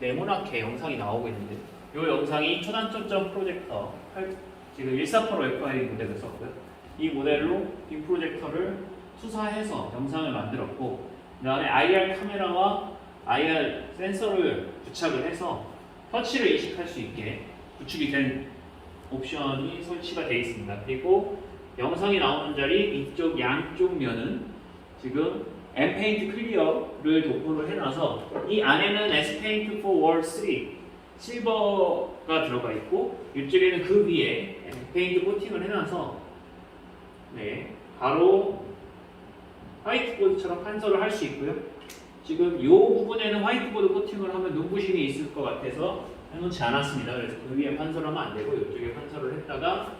네모나게 영상이 나오고 있는데 이 영상이 초단점점 프로젝터 팔- 지금 1485 FI 모델을 썼고요. 이 모델로 빔 프로젝터를 수사해서 영상을 만들었고 그 다음에 IR 카메라와 IR 센서를 부착을 해서 터치를 인식할 수 있게 구축이 된 옵션이 설치가 되어 있습니다. 그리고 영상이 나오는 자리 이쪽 양쪽 면은 지금 M 페인트 클리어를 도포를 해놔서 이 안에는 S 페인트 for Wall 3 실버가 들어가 있고 이쪽에는 그 위에 M 페인트 코팅을 해놔서 네 바로 화이트보드처럼 판서를 할 수 있고요. 지금 이 부분에는 화이트보드 코팅을 하면 눈부심이 있을 것 같아서 해놓지 않았습니다. 그래서 그 위에 판서를 하면 안 되고 이쪽에 판서를 했다가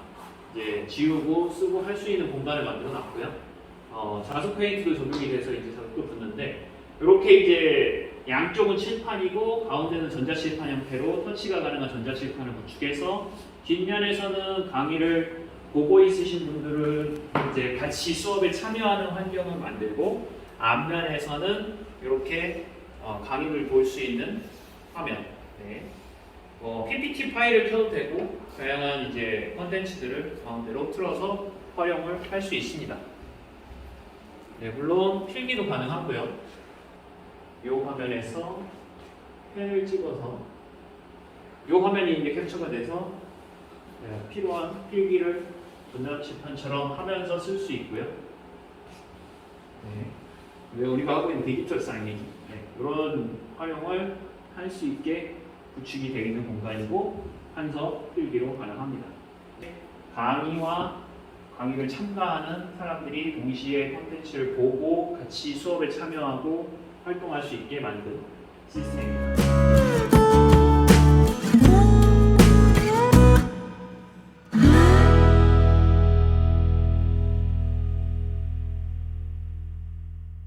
이제 지우고 쓰고 할 수 있는 공간을 만들어 놨고요. 어, 자석 페인트도 적용이 돼서 이제 자석도 붙는데 이렇게 이제 양쪽은 칠판이고 가운데는 전자칠판 형태로 터치가 가능한 전자칠판을 구축해서 뒷면에서는 강의를 보고 있으신 분들은 이제 같이 수업에 참여하는 환경을 만들고 앞면에서는 이렇게 어, 강의를 볼 수 있는 화면. 네. 어, PPT 파일을 켜도 되고 다양한 이제 컨텐츠들을 가운데로 틀어서 활용을 할 수 있습니다. 네, 물론 필기도 가능하고요. 이 화면에서 펜을 찍어서 이 화면이 이제 캡처가 돼서 네, 필요한 필기를 전자칠판처럼 하면서 쓸 수 있고요. 네. 왜 우리가 하고 있는 디지털 사이니지 네, 이런 활용을 할 수 있게 구축이 되어 있는 공간이고 한서 필기로 가능합니다. 네, 강의와 강의를 참가하는 사람들이 동시에 콘텐츠를 보고 같이 수업에 참여하고 활동할 수 있게 만든 시스템입니다.